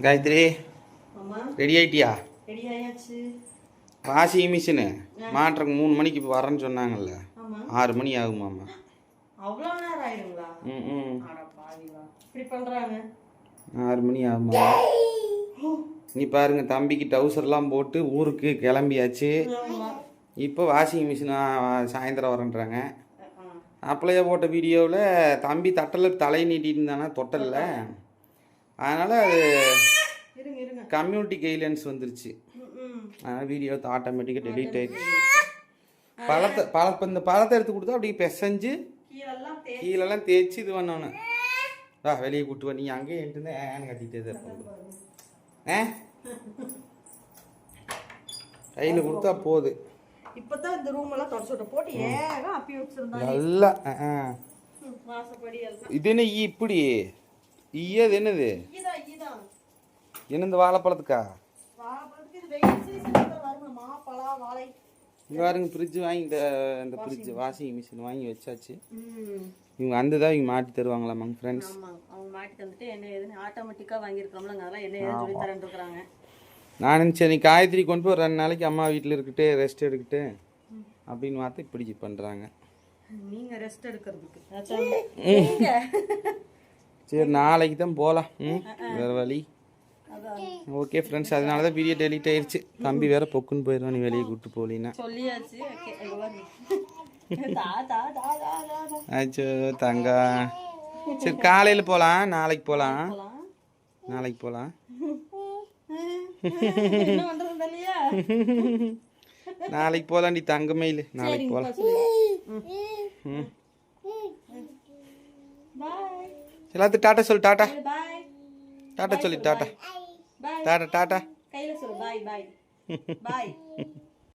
Gayatri ready ஆயிட்டியா? Washing machine. மாட்டுறக்கு மூணு மணிக்கு இப்போ வரேன்னு சொன்னாங்கல்ல. ஆறு மணி ஆகுமாமா? அவ்வளோ நேரம் ஆயிடுங்களா ம் ம். இப்படி ஆறு மணி ஆகுமா? நீ பாருங்க தம்பிக்கு டவுசர்லாம் போட்டு ஊருக்கு கிளம்பியாச்சு. இப்போ வாஷிங் மிஷின் சாயந்தரம் வரேன்றாங்க. ஆ. அப்பளையே போட்ட வீடியோவில் தம்பி தட்டலில் தலை நீட்டிட்டு இருந்தானா தொட்டலில்? அதனால் அது கம்யூனிட்டி கைட்லைன்ஸ் வந்துருச்சு. அதனால் வீடியோ ஆட்டோமேட்டிக்காக டெலீட் ஆயிடுச்சு. பழத்தை பழ இந்த பழத்தை எடுத்து கொடுத்தா அப்படியே பிசைஞ்சு கீழெல்லாம் தேய்ச்சி. இது பண்ணணும் வா வெளியே கூட்டு வா. நீ அங்கேயே இருந்து ஏன்னு கட்டிகிட்டே தான் இருப்ப. ஆ. கையில் கொடுத்தா போகுது இப்பதான் இந்த ரூம் எல்லாம் தொடச்சு விட்ட போட்டு ஏகம் அப்பி வச்சிருந்தாங்க நல்லா இது என்ன இப்படி? ஈயது என்னது? இதான் இதான் என்ன இந்த வாழைப்பழத்துக்கா இங்கே பாருங்க ஃப்ரிட்ஜ் வாங்கி இந்த இந்த ஃப்ரிட்ஜ் வாஷிங் மிஷின் வாங்கி வச்சாச்சு. இவங்க அந்த தான் இவங்க மாட்டி தருவாங்களாமாங்க ஃப்ரெண்ட்ஸ் அவங்க மாட்டி தந்துட்டு என்ன ஏதுன்னு ஆட்டோமேட்டிக்கா வாங்கியிருக்கிறோம்ல அதெல்லாம் என்ன ஏதுன்னு சொல்லி தரேன் நான் நீ காயத்ரி கொண்டு போய் ரெண்டு நாளைக்கு அம்மா வீட்டில் இருக்கட்டு ரெஸ்ட் எடுக்கட்டு அப்படின்னு பார்த்து இப்படி பண்ணுறாங்க நீங்க ரெஸ்ட் எடுக்கிறதுக்கு. சரி நாளைக்கு தான் போகலாம் ம் வேறு வழி. ஓகே ஃப்ரெண்ட்ஸ் அதனால தான் வீடியோ டெலிட் ஆயிடுச்சு தம்பி வேற பொக்குன்னு போயிடுவான் நீ வெளியே கூப்பிட்டு போகலின்னா. ஆச்சோ தங்கா. சரி காலையில் போகலாம் நாளைக்கு போகலாம் போலாம். நாளைக்கு போகலாம் நாளைக்கு போகலாண்டி தங்கமயில். நாளைக்கு போகலாம் ம் பாய் எல்லாத்துக்கும் டாட்டா சொல்லு டாட்டா. டாட்டா சொல்லி டாட்டா. Tata tata. கையில சொல்லு பாய் பாய் பாய்